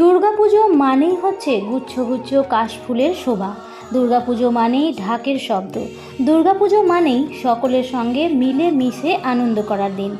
দুর্গাপুজো মানেই হচ্ছে গুচ্ছ গুচ্ছ কাশফুলের শোভা। দুর্গাপুজো মানেই ঢাকের শব্দ। দুর্গাপুজো মানেই সকলের সঙ্গে মিলে মিশে আনন্দ করার দিন।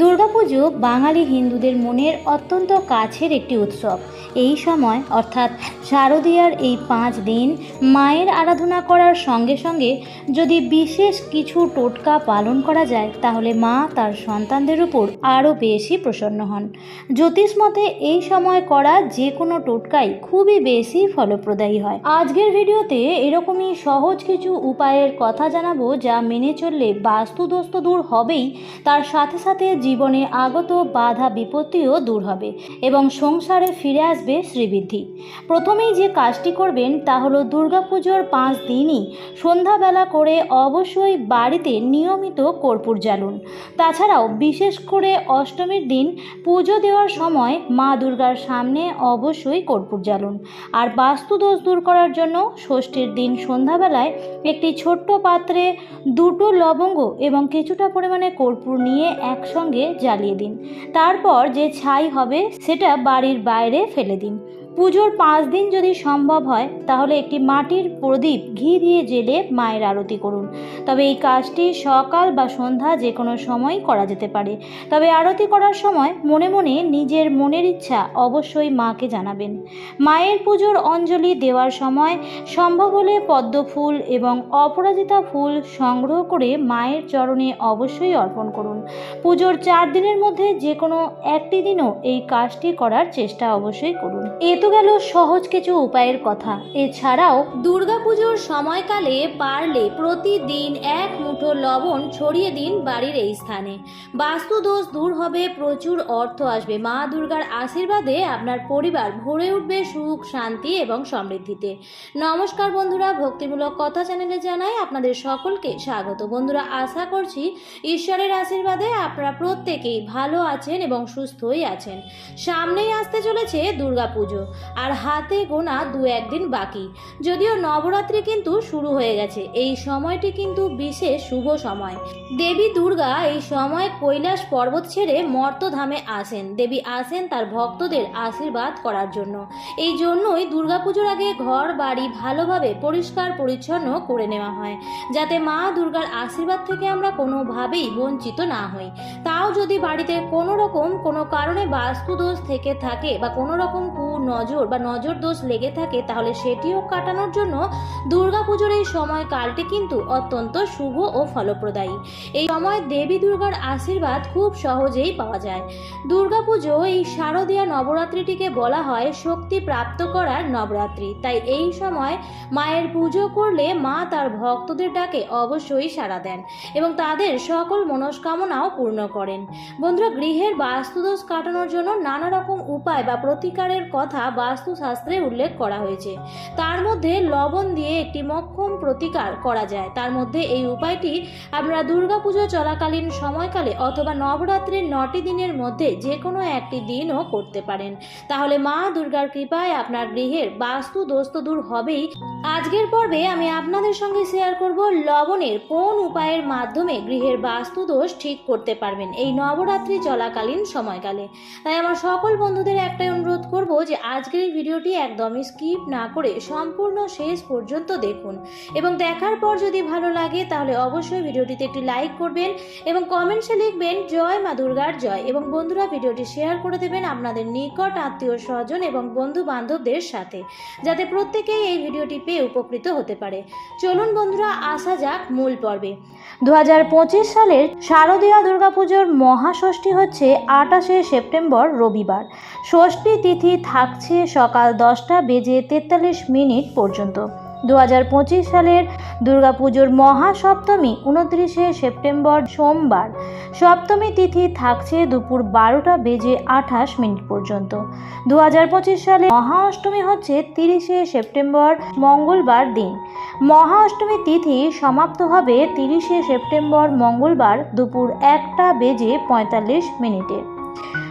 দুর্গাপুজো বাঙালি হিন্দুদের মনের অত্যন্ত কাছের একটি উৎসব। এই সময়, অর্থাৎ শারদীয়ার এই পাঁচ দিন, মায়ের আরাধনা করার সঙ্গে সঙ্গে যদি বিশেষ কিছু টোটকা পালন করা যায়, তাহলে মা তার সন্তানদের উপর আরও বেশি প্রসন্ন হন। জ্যোতিষ মতে, এই সময় করা যে কোনো টোটকাই খুবই বেশি ফলপ্রদায়ী হয়। আজকের ভিডিওতে এরকমই সহজ কিছু উপায়ের কথা জানাব যা মেনে চললে বাস্তুদোষ তো দূর হবেই। তার সাথে সাথে জীবনে আগত বাধা বিপত্তিও দূর হবে এবং সংসারে ফিরে আসবে শ্রীবৃদ্ধি। প্রথমেই যে কাজটি করবেন তা হলো দুর্গাপুজোর পাঁচ দিনই সন্ধ্যাবেলা করে অবশ্যই বাড়িতে নিয়মিত কর্পূর জ্বালুন। তাছাড়াও বিশেষ করে অষ্টমীর দিন পুজো দেওয়ার সময় মা দুর্গার সামনে অবশ্যই কর্পূর জ্বালুন। আর বাস্তুদোষ দূর করার জন্য ষষ্ঠীর দিন সন্ধ্যাবেলায় একটি ছোট্ট পাত্রে দুটো লবঙ্গ এবং কিছুটা পরিমাণে কর্পূর নিয়ে একসঙ্গে জ্বালিয়ে দিন। তারপর যে ছাই হবে সেটা বাড়ির বাইরে ফেলে দিন। পুজোর পাঁচ দিন যদি সম্ভব হয়, তাহলে একটি মাটির প্রদীপ ঘি দিয়ে জেলে মায়ের আরতি করুন। তবে এই কাজটি সকাল বা সন্ধ্যা যে কোনো সময় করা যেতে পারে। তবে আরতি করার সময় মনে মনে নিজের মনের ইচ্ছা অবশ্যই মাকে জানাবেন। মায়ের পুজোর অঞ্জলি দেওয়ার সময় সম্ভব হলে পদ্ম ফুল এবং অপরাজিতা ফুল সংগ্রহ করে মায়ের চরণে অবশ্যই অর্পণ করুন। পুজোর চার দিনের মধ্যে যে কোনো একটি দিনও এই কাজটি করার চেষ্টা অবশ্যই করুন। এ তো গেল সহজ কিছু উপায়ের কথা। এছাড়াও, দুর্গাপুজোর সময়কালে পারলে প্রতিদিন এক মুঠো লবণ ছড়িয়ে দিন বাড়ির এই স্থানে। বাস্তুদোষ দূর হবে, প্রচুর অর্থ আসবে। মা দুর্গার আশীর্বাদে আপনার পরিবার ভরে উঠবে সুখ, শান্তি এবং সমৃদ্ধিতে। নমস্কার বন্ধুরা, ভক্তিমূলক কথা চ্যানেলে জানাই আপনাদের সকলকে স্বাগত। বন্ধুরা, আশা করছি ঈশ্বরের আশীর্বাদে আপনারা প্রত্যেকেই ভালো আছেন এবং সুস্থই আছেন। সামনেই আসতে চলেছে দুর্গাপুজো। আর হাতে গোনা দু একদিন বাকি। যদিও নবরাত্রি কিন্তু শুরু হয়ে গেছে। এই সময়টি কিন্তু বিশেষ শুভ সময়। দেবী দুর্গা এই সময় কৈলাস পর্বত ছেড়ে মর্তধামে আসেন। দেবী আসেন তার ভক্তদের আশীর্বাদ করার জন্য। এই জন্যই দুর্গাপুজোর আগে ঘর, বাড়ি ভালোভাবে পরিষ্কার পরিচ্ছন্ন করে নেওয়া হয়, যাতে মা দুর্গার আশীর্বাদ থেকে আমরা কোনোভাবেই বঞ্চিত না হই। তাও যদি বাড়িতে কোনো রকম কোনো কারণে বাস্তুদোষ থেকে থাকে বা কোনো রকম নজর বা নজর দোষ লেগে থাকে, তাহলে সেটিও কাটানোর জন্য দুর্গাপুজোর এই সময়কালটি কিন্তু অত্যন্ত শুভ ও ফলপ্রদায়ী। এই সময় দেবী দুর্গার আশীর্বাদ খুব সহজেই পাওয়া যায়। দুর্গাপুজো, এই শারদীয়া নবরাত্রিটিকে বলা হয় শক্তি প্রাপ্ত করার নবরাত্রি। তাই এই সময় মায়ের পুজো করলে মা তার ভক্তদের ডাকে অবশ্যই সাড়া দেন এবং তাদের সকল মনস্কামনাও পূর্ণ করেন। বন্ধুরা, গৃহের বাস্তুদোষ কাটানোর জন্য নানা রকম উপায় বা প্রতিকারের কথা বাস্তুশাস্ত্রে উল্লেখ করা হয়েছে। তার মধ্যে লবণ দিয়ে একটি মক্ষম প্রতিকার করা যায়। তার মধ্যে এই উপায়টি আমরা দুর্গাপুজো চলাকালীন সময়কালে অথবা নবরাত্রির নটি দিনের মধ্যে যে কোনো একটি দিনও করতে পারেন। তাহলে মা দুর্গার কৃপায় আপনার গৃহের বাস্তু দোস্ত দূর হবেই। আজকের পর্বে আমি আপনাদের সঙ্গে শেয়ার করব লবণের কোন উপায়ের মাধ্যমে গৃহের বাস্তু দোষ ঠিক করতে পারবেন এই নবরাত্রি চলাকালীন সময়কালে। তাই আমার সকল বন্ধুদের একটাই অনুরোধ করব যে আজকের ভিডিওটি একদমই স্কিপ না করে সম্পূর্ণ শেষ পর্যন্ত দেখুন। এবং দেখার পর যদি ভালো লাগে তাহলে অবশ্যই ভিডিওটিতে একটি লাইক করবেন এবং কমেন্টসে লিখবেন, জয় মা দুর্গার জয়। এবং বন্ধুরা ভিডিওটি শেয়ার করে দেবেন আপনাদের নিকট আত্মীয় স্বজন এবং বন্ধু বান্ধবদের সাথে। যাতে প্রত্যেকেই এই ভিডিওটি পেয়ে উপকৃত হতে পারে। চলুন বন্ধুরা, আসা যাক মূল পর্বে। দু হাজার পঁচিশ সালের শারদীয়া দুর্গাপুজোর মহাষষ্ঠী হচ্ছে আটাশে সেপ্টেম্বর, রবিবার। ষষ্ঠী তিথি থাকছে সকাল দশটা বেজে তেতাল্লিশ মিনিট পর্যন্ত। দু হাজার পঁচিশ সালের দুর্গাপুজোর মহাসপ্তমী উনত্রিশে সেপ্টেম্বর সোমবার। সপ্তমী তিথি থাকছে দুপুর বারোটা বেজে আঠাশ মিনিট পর্যন্ত। দু হাজার পঁচিশ সালে মহা অষ্টমী হচ্ছে তিরিশে সেপ্টেম্বর, মঙ্গলবার দিন। মহা অষ্টমী তিথি সমাপ্ত হবে তিরিশে সেপ্টেম্বর, মঙ্গলবার দুপুর একটা বেজে পঁয়তাল্লিশ মিনিটে।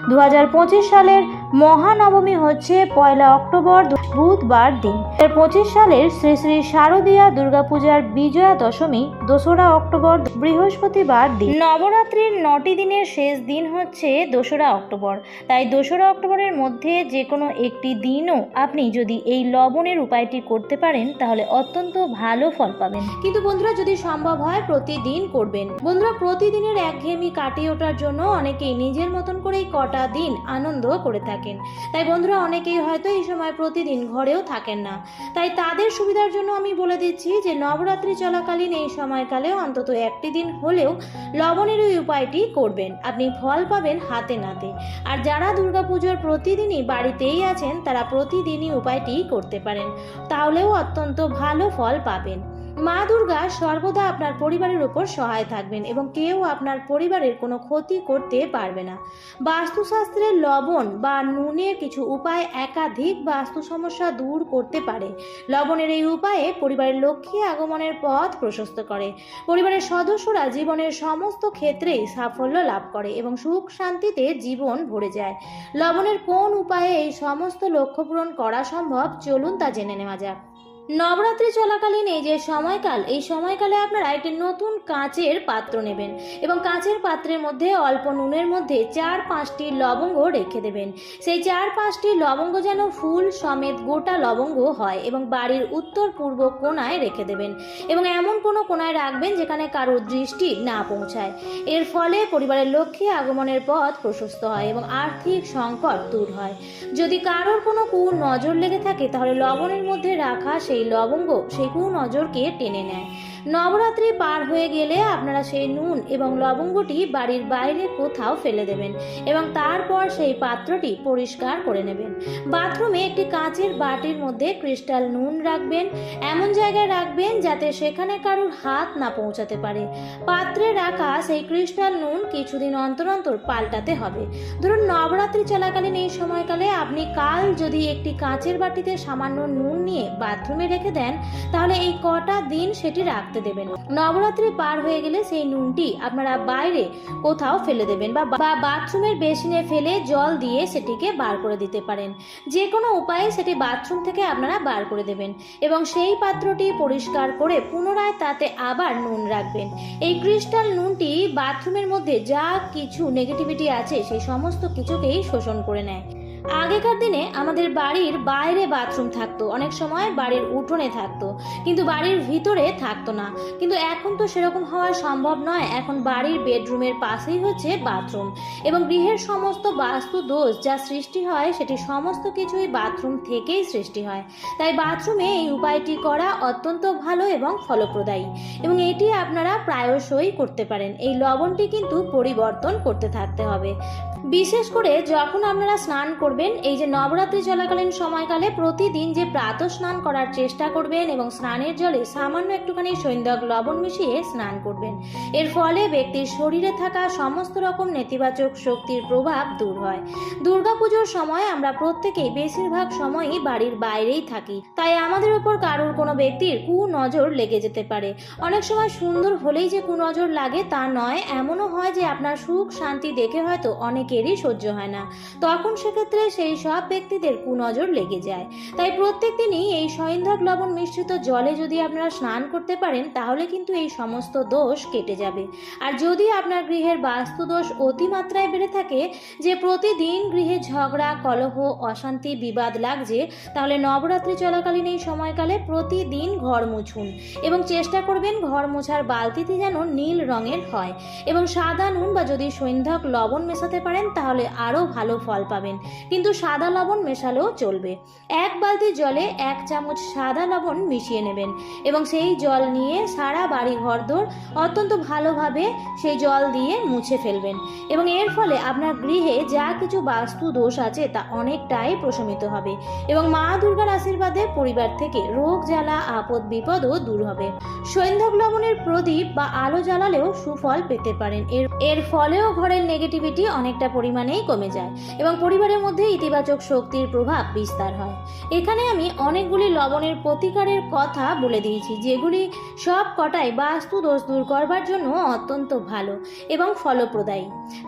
দু হাজার পঁচিশ সালের মহানবমী হচ্ছে পয়লা অক্টোবর বুধবার দিন। এর পঁচিশ সালের শ্রী শ্রী শারদীয়া দুর্গাপূজার বিজয়া দশমী দোসরা অক্টোবর বৃহস্পতিবার দিন। নবরাত্রির নটি দিনের শেষ দিন হচ্ছে দোসরা অক্টোবর। তাই দোসরা অক্টোবরের মধ্যে যে কোনো একটি দিনও আপনি যদি এই লবণের উপায়টি করতে পারেন, তাহলে অত্যন্ত ভালো ফল পাবেন। কিন্তু বন্ধুরা, যদি সম্ভব হয়, প্রতিদিন করবেন। বন্ধুরা, প্রতিদিনের একঘেয়েমি কাটিয়ে ওঠার জন্য অনেকেই নিজের মতন করেই কটা দিন আনন্দ করে থাকেন। তাই বন্ধুরা অনেকেই হয়তো এই সময় প্রতিদিন ঘরেও থাকেন না। তাই তাদের সুবিধার জন্য আমি বলে দিচ্ছি যে, নবরাত্রি চলাকালীন এই সময়কালেও অন্তত একটি দিন হলেও লবণের ওই উপায়টি করবেন। আপনি ফল পাবেন হাতে নাতে। আর যারা দুর্গাপুজোর প্রতিদিনই বাড়িতেই আছেন, তারা প্রতিদিনই উপায়টি করতে পারেন। তাহলেও অত্যন্ত ভালো ফল পাবেন। মা দুর্গা সর্বদা আপনার পরিবারের উপর সহায় থাকবেন এবং কেউ আপনার পরিবারের কোনো ক্ষতি করতে পারবে না। বাস্তুশাস্ত্রের লবণ বা নুনের কিছু উপায় একাধিক বাস্তু সমস্যা দূর করতে পারে। লবণের এই উপায়ে পরিবারের লক্ষ্মী আগমনের পথ প্রশস্ত করে। পরিবারের সদস্যরা জীবনের সমস্ত ক্ষেত্রেই সাফল্য লাভ করে এবং সুখ শান্তিতে জীবন ভরে যায়। লবণের কোন উপায়ে এই সমস্ত লক্ষ্য পূরণ করা সম্ভব? চলুন তা জেনে নেওয়া যাক। নবরাত্রি চলাকালীন এই যে সময়কাল, এই সময়কালে আপনারা একটি নতুন কাঁচের পাত্র নেবেন এবং কাঁচের পাত্রের মধ্যে অল্প নুনের মধ্যে চার পাঁচটি লবঙ্গ রেখে দেবেন। সেই চার পাঁচটি লবঙ্গ যেন ফুল সমেত গোটা লবঙ্গ হয় এবং বাড়ির উত্তর পূর্ব কোণায় রেখে দেবেন এবং এমন কোনো কোণায় রাখবেন যেখানে কারোর দৃষ্টি না পৌঁছায়। এর ফলে পরিবারের লক্ষ্যে আগমনের পথ প্রশস্ত হয় এবং আর্থিক সংকট দূর হয়। যদি কারোর কোনো কু নজর লেগে থাকে, তাহলে লবণের মধ্যে রাখা সেই লবঙ্গ সেই কুনজরকে টেনে নেয়। নবরাত্রি পার হয়ে গেলে আপনারা সেই নুন এবং লবঙ্গটি বাড়ির বাইরে কোথাও ফেলে দেবেন এবং তারপর সেই পাত্রটি পরিষ্কার করে নেবেন। বাথরুমে একটি কাঁচের বাটির মধ্যে ক্রিস্টাল নুন রাখবেন, এমন জায়গায় রাখবেন যাতে সেখানে কারোর হাত না পৌঁছাতে পারে। পাত্রে রাখা সেই ক্রিস্টাল নুন কিছুদিন অন্তর অন্তর পাল্টাতে হবে। ধরুন নবরাত্রি চলাকালীন এই সময়কালে আপনি কাল যদি একটি কাঁচের বাটিতে সামান্য নুন নিয়ে বাথরুমে রেখে দেন, তাহলে এই কটা দিন সেটি রাখতে দেবেন। নবরাত্রি পার হয়ে গেলে সেই নুনটি আপনারা বাইরে কোথাও ফেলে দেবেন বা বাথরুমের বেসিনে ফেলে জল দিয়ে সেটিকে বার করে দিতে পারেন। যে কোনো উপায়ে সেটি বাথরুম থেকে আপনারা বার করে দেবেন এবং সেই পাত্রটি পরিষ্কার করে পুনরায় তাতে আবার নুন রাখবেন। এই ক্রিস্টাল নুনটি বাথরুমের মধ্যে যা কিছু নেগেটিভিটি আছে সেই সমস্ত কিছুকেই শোষণ করে নেয়। আগেকার দিনে আমাদের বাড়ির বাইরে বাথরুম থাকতো, অনেক সময় বাড়ির উঠোনে থাকতো, কিন্তু বাড়ির ভিতরে থাকতো না। কিন্তু এখন তো সেরকম হওয়া সম্ভব নয়, এখন বাড়ির বেডরুমের পাশেই হচ্ছে বাথরুম। এবং গৃহের সমস্ত বাস্তু দোষ যা সৃষ্টি হয়, সেটি সমস্ত কিছুই বাথরুম থেকেই সৃষ্টি হয়। তাই বাথরুমে এই উপায়টি করা অত্যন্ত ভালো এবং ফলপ্রদায়ী। এবং এটি আপনারা প্রায়শই করতে পারেন। এই লবণটি কিন্তু পরিবর্তন করতে থাকতে হবে। বিশেষ করে যখন আপনারা স্নান করবেন, এই যে নবরাত্রি চলাকালীন সময়কালে প্রতিদিন যে প্রাত স্নান করার চেষ্টা করবেন এবং স্নানের জলে সামান্য একটুখানি সৈন্দক লবণ মিশিয়ে স্নান করবেন। এর ফলে ব্যক্তির শরীরে থাকা সমস্ত রকম নেতিবাচক শক্তির প্রভাব দূর হয়। দুর্গাপুজোর সময় আমরা প্রত্যেকেই বেশিরভাগ সময়ই বাড়ির বাইরেই থাকি। তাই আমাদের উপর কারোর কোনো ব্যক্তির কুনজর লেগে যেতে পারে। অনেক সময় সুন্দর হলেই যে কুনজর লাগে তা নয়, এমনও হয় যে আপনার সুখ শান্তি দেখে হয়তো অনেকেরই সহ্য হয় না। তখন সেক্ষেত্রে সেই সব ব্যক্তিদের কুনজর লেগে যায়। তাই প্রত্যেক দিনই এই সৈন্ধক লবণ মিশ্রিত জলে যদি আপনারা স্নান করতে পারেন, তাহলে কিন্তু এই সমস্ত দোষ কেটে যাবে। আর যদি আপনার গৃহের বাস্তু দোষ অতিমাত্রায় বেড়ে থাকে, যে প্রতিদিন গৃহে ঝগড়া, কলহ, অশান্তি, বিবাদ লাগছে, তাহলে নবরাত্রি চলাকালীন এই সময়কালে প্রতিদিন ঘর মুছুন এবং চেষ্টা করবেন ঘর মোছার বালতিটি যেন নীল রঙের হয়। এবং সাদা নুন বা যদি সৈন্ধক লবণ মেশাতে পারেন তাহলে আরও ভালো ফল পাবেন। কিন্তু সাদা লবণ মেশালেও চলবে। এক বালতি জলে এক চামচ সাদা লবণ মিশিয়ে নেবেন এবং সেই জল নিয়ে সারা বাড়ি ঘরদোর অত্যন্ত ভালোভাবে সেই জল দিয়ে মুছে ফেলবেন। এবং এর ফলে আপনার গৃহে যা কিছু বাস্তু দোষ আছে, তা অনেকটাই প্রশমিত হবে এবং মা দুর্গার আশীর্বাদে পরিবার থেকে রোগ, জ্বালা, আপদ, বিপদও দূর হবে। সৈন্ধক লবণের প্রদীপ বা আলো জ্বালালেও সুফল পেতে পারেন। এর এর ফলেও ঘরের নেগেটিভিটি অনেকটা পরিমাণেই কমে যায় এবং পরিবারের মধ্যে ইতিবাচক শক্তির প্রভাব বিস্তার হয়। এখানে আমি অনেকগুলি লবণের প্রতিকারের কথা বলে দিয়েছি, যেগুলি সব কটাই বাস্তু দোষ দূর করবার জন্য অত্যন্ত ভালো এবং ফলপ্রদায়ী।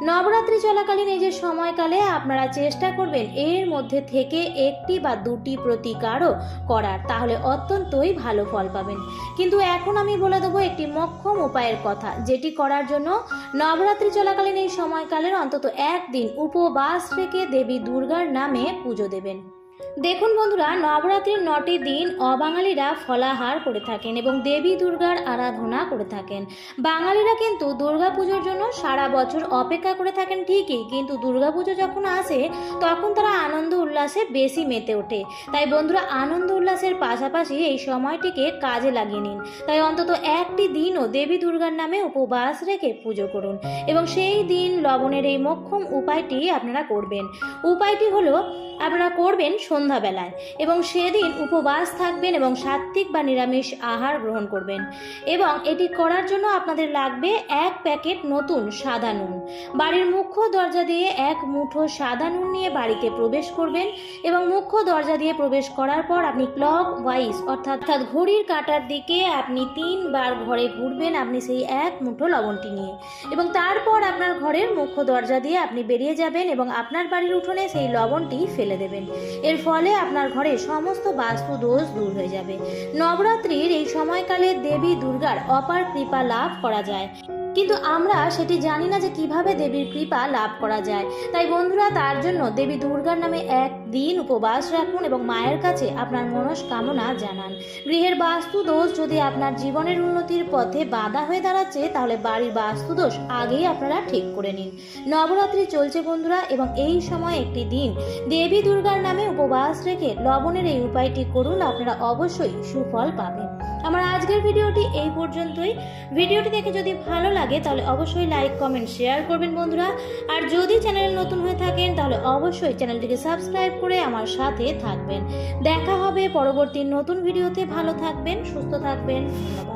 নবরাত্রি চলাকালীন এই যে সময়কালে আপনারা চেষ্টা করবেন এর মধ্যে থেকে একটি বা দুটি প্রতিকারও করার, তাহলে অত্যন্তই ভালো ফল পাবেন। কিন্তু এখন আমি বলে দেবো একটি মক্ষম উপায়ের কথা, যেটি করার জন্য নবরাত্রি চলাকালীন এই সময়কালের অন্তত একদিন উপবাস রেখে দেবী দুর্গার নামে পুজো দেবেন। দেখুন বন্ধুরা, নবরাত্রির নটি দিন অবাঙালিরা ফলাহার করে থাকেন এবং দেবী দুর্গার আরাধনা করে থাকেন। বাঙালিরা কিন্তু দুর্গা পুজোর জন্য সারা বছর অপেক্ষা করে থাকেন ঠিকই, কিন্তু দুর্গা পুজো যখন আসে, তখন তারা আনন্দ উল্লাসে বেশি মেতে ওঠে। তাই বন্ধুরা, আনন্দ উল্লাসের পাশাপাশি এই সময়টিকে কাজে লাগিয়ে নিন। তাই অন্তত একটি দিনও দেবী দুর্গার নামে উপবাস রেখে পুজো করুন এবং সেই দিন লবণের এই মক্ষম উপায়টি আপনারা করবেন। উপায়টি হলো, আপনারা করবেন সন্ধ্যাবেলায় এবং সেদিন উপবাস থাকবেন এবং সাত্ত্বিক বা নিরামিষ আহার গ্রহণ করবেন। এবং এটি করার জন্য আপনাদের লাগবে এক প্যাকেট নতুন সাদা নুন। বাড়ির মুখ্য দরজা দিয়ে এক মুঠো সাদা নুন নিয়ে বাড়িতে প্রবেশ করবেন এবং মুখ্য দরজা দিয়ে প্রবেশ করার পর আপনি ক্লক ওয়াইজ অর্থাৎ অর্থাৎ ঘড়ির কাঁটার দিকে আপনি তিনবার ঘরে ঘুরবেন আপনি সেই এক মুঠো লবণটি নিয়ে। এবং তারপর আপনার ঘরের মুখ্য দরজা দিয়ে আপনি বেরিয়ে যাবেন এবং আপনার বাড়ির উঠোনে সেই লবণটি ফেলে দেবেন। এর ফলে আপনার ঘরে সমস্ত বাস্তু দোষ দূর হয়ে যাবে। নবরাত্রির এই সময়কালে দেবী দুর্গার অপার কৃপা লাভ করা যায়। কিন্তু আমরা সেটি জানি না যে কীভাবে দেবীর কৃপা লাভ করা যায়। তাই বন্ধুরা, তার জন্য দেবী দুর্গার নামে এক দিন উপবাস রাখুন এবং মায়ের কাছে আপনার মনস্কামনা জানান। গৃহের বাস্তু দোষ যদি আপনার জীবনের উন্নতির পথে বাধা হয়ে দাঁড়াচ্ছে, তাহলে বাড়ির বাস্তু দোষ আগেই আপনারা ঠিক করে নিন। নবরাত্রি চলছে বন্ধুরা, এবং এই সময় একটি দিন। দেবী দুর্গার নামে উপবাস রেখে লবণের এই উপায়টি করুন, আপনারা অবশ্যই সুফল পাবেন। আমার আজকের ভিডিওটি এই পর্যন্তই। ভিডিওটি দেখে যদি ভালো লাগে, তাহলে অবশ্যই লাইক, কমেন্ট, শেয়ার করবেন বন্ধুরা। আর যদি চ্যানেল নতুন হয়ে থাকেন, তাহলে অবশ্যই চ্যানেলটিকে সাবস্ক্রাইব করে আমার সাথে থাকবেন। দেখা হবে পরবর্তী নতুন ভিডিওতে। ভালো থাকবেন, সুস্থ থাকবেন। ধন্যবাদ